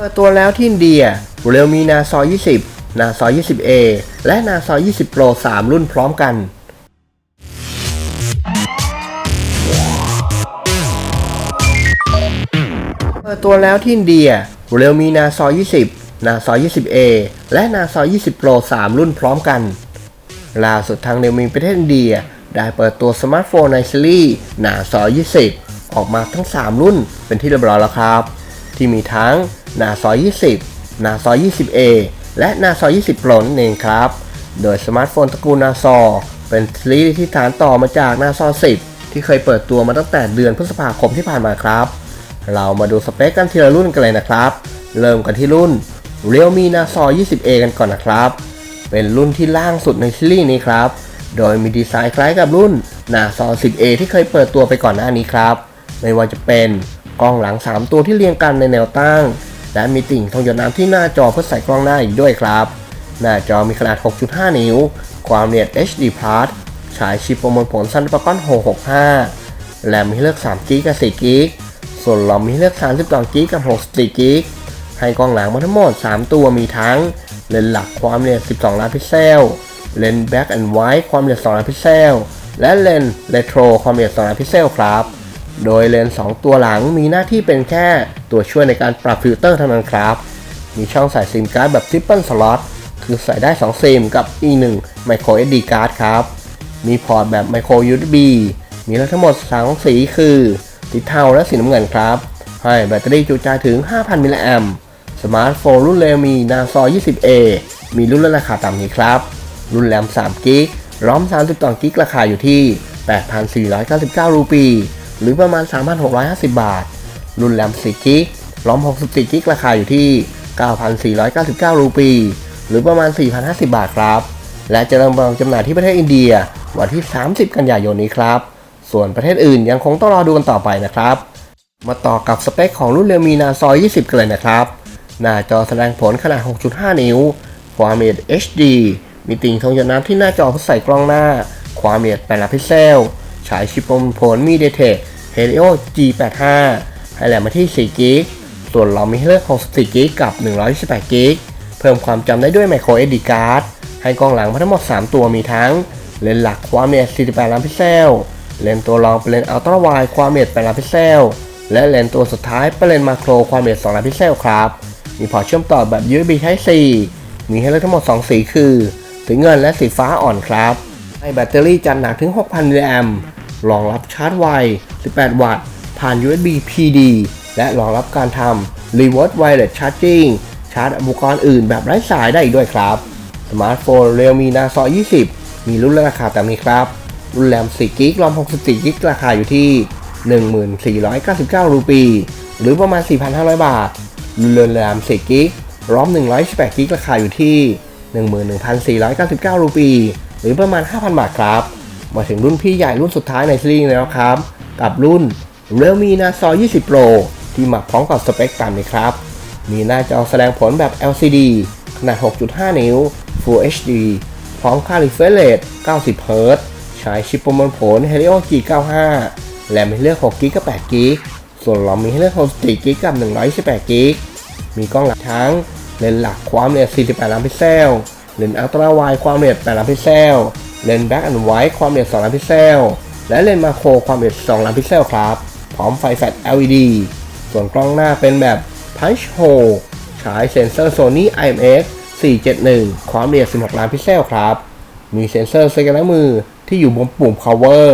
เปิดตัวแล้วที่อินเดียเร็วมีนาซอ20 นาซอ 20A และนาซอ20 Pro 3 รุ่นพร้อมกันเปิดตัวแล้วที่อินเดียเร็วมีนาซอ20 นาซอ 20A และนาซอ20 Pro 3 รุ่นพร้อมกัน ล่าสุดทางเดลมีประเทศอินเดียได้เปิดตัวสมาร์ทโฟนในซีรีส์นาซอ20 ออกมาทั้ง 3 รุ่นเป็นที่เรียบร้อยแล้วครับ ที่มีทั้ง นาซอ20 นาซอ 20A และนาซอ20 Pro นั่นเองครับ โดยสมาร์ทโฟนตระกูลนาซอเป็นซีรีส์ที่ฐานต่อมาจากนาซอ10 ที่เคยเปิดตัวมาตั้งแต่เดือนพฤษภาคมที่ผ่านมาครับ เรามาดูสเปคกันทีละรุ่นกันเลยนะครับ เริ่มกันที่รุ่น Realme Naso 20A กันก่อนนะครับ เป็นรุ่นที่ล่างสุดในซีรีส์นี้ครับ โดยมีดีไซน์คล้ายกับรุ่น Naso 10A ที่เคยเปิดตัวไปก่อนหน้านี้ครับ ไม่ว่าจะเป็นกล้องหลัง 3 ตัวที่เรียงกันในแนวตั้ง และมีติ่งทองหยดน้ำที่หน้าจอเพื่อใส่กล้องหน้าอีกด้วยครับ หน้าจอมีขนาด 6.5 นิ้ว ความละเอียด HD Plus ฉายชิปประมวลผล Snapdragon 665 แรมมีเลือก3 g b กับ4 g b ส่วนรอมมีเลือก32 g b กับ64 g b ให้กล้องหลังมาทั้งหมด 3 ตัวมีทั้ง เลนส์หลักความละเอียด 12 ล้านพิกเซล เลนส์ Black and White ความละเอียด 2 ล้านพิกเซล และเลนส์ Retro ความละเอียด 2 ล้านพิกเซลครับ โดยเลนส์ 2 ตัวหลังมีหน้าที่เป็นแค่ ตัวช่วยในการปรับฟิลเตอร์เท่านั้นครับ มีช่องใส่ซิมการ์ดแบบ Triple Slot คือใส่ได้ 2 ซิมกับอีก1 Micro SD card ครับ มีพอร์ตแบบ Micro USB มีทั้งหมด2สีคือสีเทาและสีน้ำเงินครับ ให้แบตเตอรี่จุใจถึง 5,000 มิลลิแอมป์สมาร์ทโฟนรุ่นเร็วมี Naso 20A มีรุ่นราคาต่ำนี้ครับ รุ่นแรม3กิกร้อม32กิกราคาอยู่ที่ 8,499 รูปี หรือประมาณ 3,650 บาท รุ่นแรม4กิกร้อม 64กิกราคาอยู่ที่ 9,499 รูปี หรือประมาณ 4,050 บาทครับ และจะเริ่มวางจำหน่ายที่ประเทศอินเดีย วันที่ 30 กันยายนนี้ครับ ส่วนประเทศอื่นยังคงต้องรอดูกันต่อไปนะครับ มาต่อกับสเปคของรุ่นเรียวมีนาซอย 20 กันเลยนะครับ หน้าจอแสดงผลขนาด 6.5 นิ้ว ความละเอียด HD มีติ่งทองหยดน้ำที่หน้าจอเพื่อใส่กล้องหน้า ความละเอียด8ล้านพิกเซล ฉายชิปประมวลผลมี MediaTek Helio G85 ให้แรมมาที่4 g b ส่วนรอมมีให้เลือก64 g b กับ128 g b เพิ่มความจำได้ด้วย Micro SD card ให้กล้องหลังมาทั้งหมด 3 ตัวมีทั้ง เลนส์หลักความละเอียด 48 ล้านพิกเซล เลนส์ตัวรองเป็นเลนส์อัลตร้าไวด์ความละเอียด 8 ล้านพิกเซล และเลนส์ตัวสุดท้ายเป็นเลนส์มาโครความละเอียด 2 ล้านพิกเซลครับ มีพอร์ตเชื่อมต่อแบบ USB Type C มีให้เลือกทั้งหมด 2 สีคือ สีเงินและสีฟ้าอ่อนครับให้แบตเตอรี่จัดหนักถึง 6,000มิลลิแอมป์รองรับชาร์จไว 18 วัตต์ ผ่าน USB PD และรองรับการทำ Reverse Wireless Charging ชาร์จอุปกรณ์อื่นแบบไร้สายได้อีกด้วยครับ สมาร์ทโฟน Realme Naso 20 มีรุ่นและราคาตามนี้ครับ รุ่นแรม4กิกรอม64กิกราคาอยู่ที่ 1499 รูปี หรือประมาณ 4,500 บาท รุ่นแรม4กิกรอม128กิกราคาอยู่ที่ 11,499 รูปี หรือประมาณ 5,000 บาทครับ มาถึงรุ่นพี่ใหญ่รุ่นสุดท้ายในซีรีส์แล้วครับ กับรุ่น Realme Naso 20 Pro ที่มาพร้อมกับสเปคตามนี้ครับ มีหน้าจอแสดงผลแบบ LCD ขนาด 6.5 นิ้ว Full HD พร้อมค่า refresh rate 90 Hz ใช้ชิปประมวลผล Helio G95 แรมให้เลือก 6 g b กับ8 g b ส่วนรอมมีให้เลือก64 g b กับ 128 g b มีกล้องหลักทั้ง เลนส์หลักความละเอียด 48 ล้านพิกเซล เลนส์อัลตร้าไวด์ความละเอียด 8 ล้านพิกเซล เลนส์แบ็กแอนด์ไวท์ความละเอียด 2 ล้านพิกเซล และเลนส์มาโครความละเอียด 2 ล้านพิกเซลครับ พร้อมไฟแฟลช LED ส่วนกล้องหน้าเป็นแบบ Punch Hole ฉายเซ็นเซอร์ Sony IMX 471 ความละเอียด 16 ล้านพิกเซลครับ มีเซ็นเซอร์สแกนมือที่อยู่บนปุ่ม cover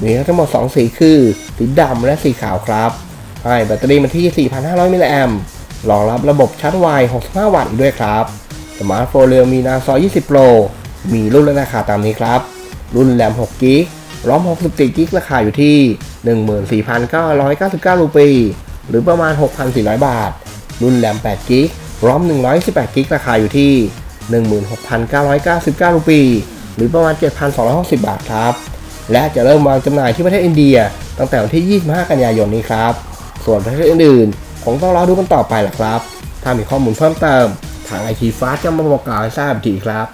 มีทั้งหมด 2 สีคือ สีดำและสีขาวครับ ให้แบตเตอรี่มาที่ 4,500 มิลลิแอมป์รองรับระบบชาร์จไว 65 วัตต์อีกด้วยครับ สมาร์ทโฟนเรียวมีนาซอ20 Pro มีรุ่นและราคาตามนี้ครับ รุ่นแรม6กิกร้อม64กิกราคาอยู่ที่ 14,999รูปี หรือประมาณ 6,400 บาท รุ่นแรม8กิกร้อม118กิกราคาอยู่ที่ 16,999รูปี หรือประมาณ 7,260 บาทครับ และจะเริ่มวางจำหน่ายที่ประเทศอินเดีย ตั้งแต่วันที่ 25 กันยายนนี้ครับ ส่วนประเทศอื่นๆคงต้องรอดูกันต่อไปแหละครับ ถ้ามีข้อมูลเพิ่มเติม ทางไอทีฟ้าจะมาบอกกล่าวให้ทราบอีกทีครับ